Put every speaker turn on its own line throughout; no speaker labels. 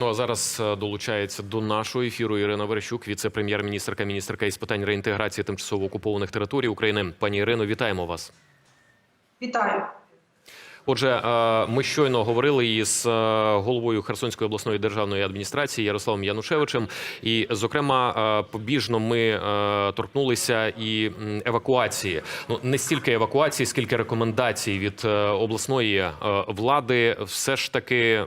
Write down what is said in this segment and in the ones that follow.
Ну а зараз е, долучається до нашого ефіру Ірина Верещук, віце-прем'єр-міністрка, міністерка із питань реінтеграції тимчасово окупованих територій України. Пані Ірино, вітаємо вас.
Вітаю.
Отже, е, ми щойно говорили із е, головою Херсонської обласної державної адміністрації Ярославом Янушевичем. І, зокрема, е, побіжно ми торкнулися і евакуації. Ну не стільки евакуації, скільки рекомендацій від обласної влади, все ж таки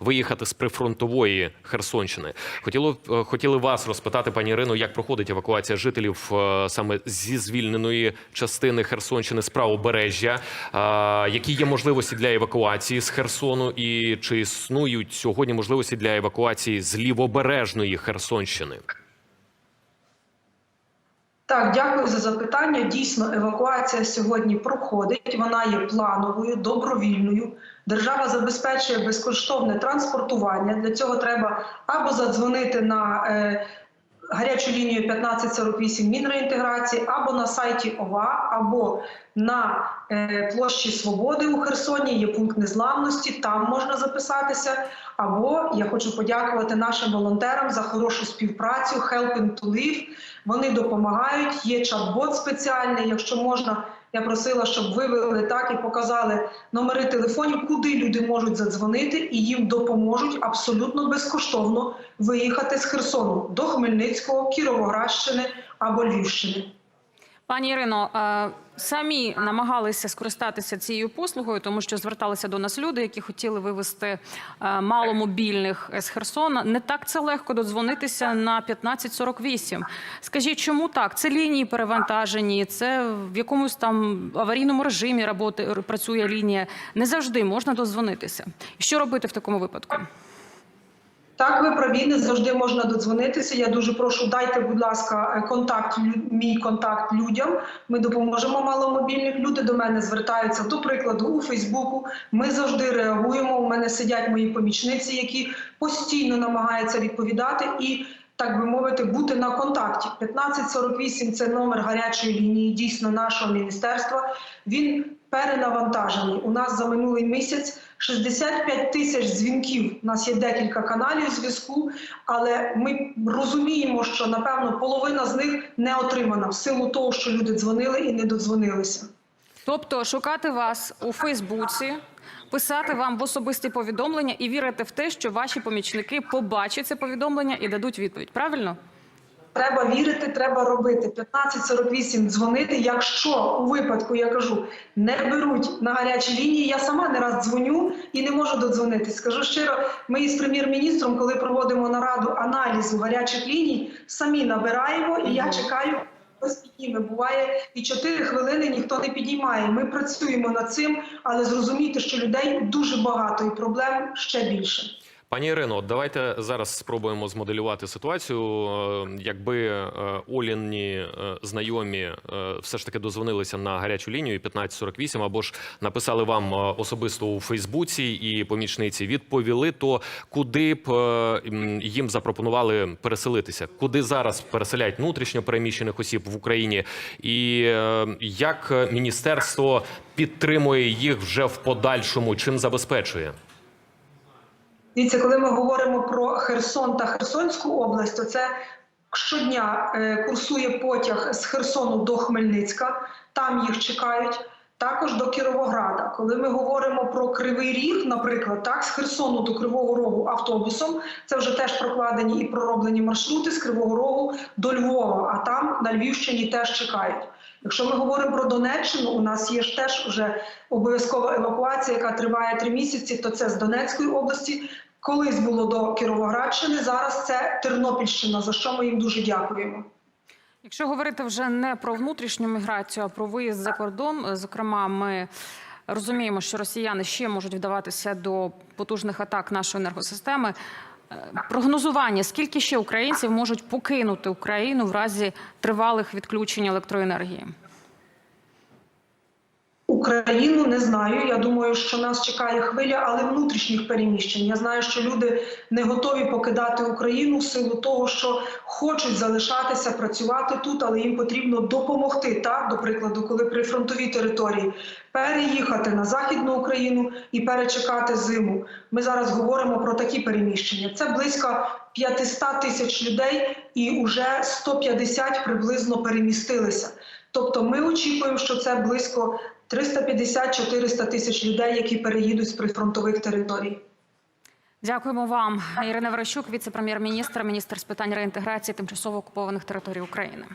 виїхати з прифронтової Херсонщини. Хотіло хотіли вас розпитати, пані Ірино, як проходить евакуація жителів саме зі звільненої частини Херсонщини з правобережжя. Які є можливості для евакуації з Херсону, і чи існують сьогодні можливості для евакуації з лівобережної Херсонщини?
Так, дякую за запитання. Дійсно, евакуація сьогодні проходить. Вона є плановою, добровільною. Держава забезпечує безкоштовне транспортування. Для цього треба або задзвонити на е, гарячу лінію 1548 Мінреінтеграції, або на сайті ОВА, або на площі Свободи у Херсоні. Є пункт незламності, там можна записатися. Або я хочу подякувати нашим волонтерам за хорошу співпрацю. Helping to Live. Вони допомагають. Є чат-бот спеціальний. Якщо можна, я просила, щоб вивели так і показали номери телефонів, куди люди можуть задзвонити, і їм допоможуть абсолютно безкоштовно виїхати з Херсону до Хмельницького, Кіровоградщини або Львівщини.
Пані Ірино, е, самі намагалися скористатися цією послугою, тому що зверталися до нас люди, які хотіли вивезти е, маломобільних з Херсона. Не так це легко додзвонитися на 1548. Скажіть, чому так? Це лінії перевантажені, це в якомусь там аварійному режимі роботи працює лінія. Не завжди можна дозвонитися. Що робити в такому випадку?
Так, ви праві, не завжди можна додзвонитися. Я дуже прошу, дайте, будь ласка, е, контакт, мій контакт людям. Ми допоможемо маломобільних. Люди до мене звертаються, до прикладу, у Фейсбуку. Ми завжди реагуємо. У мене сидять мої помічниці, які постійно намагаються відповідати і. Так би мовити, бути на контакті. 1548 – це номер гарячої лінії, дійсно нашого міністерства. Він перенавантажений. У нас за минулий місяць 65 тисяч дзвінків. У нас є декілька каналів зв'язку, але ми розуміємо, що напевно половина з них не отримана в силу того, що люди дзвонили і не додзвонилися.
Тобто шукати вас у Фейсбуці, писати вам в особисті повідомлення і вірити в те, що ваші помічники побачать це повідомлення і дадуть відповідь. Правильно?
Треба вірити, треба робити. 1548 дзвонити. Якщо у випадку я кажу не беруть на гарячі лінії, я сама не раз дзвоню і не можу додзвонитись. Скажу щиро, ми із прем'єр-міністром, коли проводимо нараду аналізу гарячих ліній, самі набираємо, і я чекаю. Постійно буває і 4 хвилини ніхто не підіймає. Ми працюємо над цим, але зрозумійте, що людей дуже багато і проблем ще більше.
Пані Ірино, давайте зараз спробуємо змоделювати ситуацію. Е, Якби е, Оліні е, знайомі все ж таки дозвонилися на гарячу лінію 1548, або ж написали вам особисто у Фейсбуці і помічниці відповіли, то куди б їм запропонували переселитися? Куди зараз переселяють внутрішньо переміщених осіб в Україні? І як міністерство підтримує їх вже в подальшому? Чим забезпечує?
Дивіться, коли ми говоримо про Херсон та Херсонську область, то це щодня е, курсує потяг з Херсону до Хмельницька, там їх чекають. Також до Кіровограда. Коли ми говоримо про Кривий Ріг, наприклад, так з Херсону до Кривого Рогу автобусом, це вже теж прокладені і пророблені маршрути з Кривого Рогу до Львова, а там на Львівщині теж чекають. Якщо ми говоримо про Донеччину, у нас є ж теж вже обов'язкова евакуація, яка триває три місяці. То це з Донецької області. Колись було до Кіровоградщини, зараз це Тернопільщина, за що ми їм дуже дякуємо.
Якщо говорити вже не про внутрішню міграцію, а про виїзд за кордон, е, зокрема, ми розуміємо, що росіяни ще можуть вдаватися до потужних атак нашої енергосистеми. Е, Прогнозування, скільки ще українців можуть покинути Україну в разі тривалих відключень електроенергії?
Україну не знаю. Я думаю, що нас чекає хвиля, але внутрішніх переміщень. Я знаю, що люди не готові покидати Україну в силу того, що хочуть залишатися, працювати тут, але їм потрібно допомогти. Так, до прикладу, коли при фронтовій території переїхати на західну Україну і перечекати зиму. Ми зараз говоримо про такі переміщення. Це близько 500 тисяч людей, і вже 150 приблизно перемістилися. Тобто, ми очікуємо, що це близько 350-400 тисяч людей, які переїдуть з прифронтових територій.
Дякуємо вам, Ірина Верещук, віце-прем'єр-міністр, міністр з питань реінтеграції тимчасово окупованих територій України.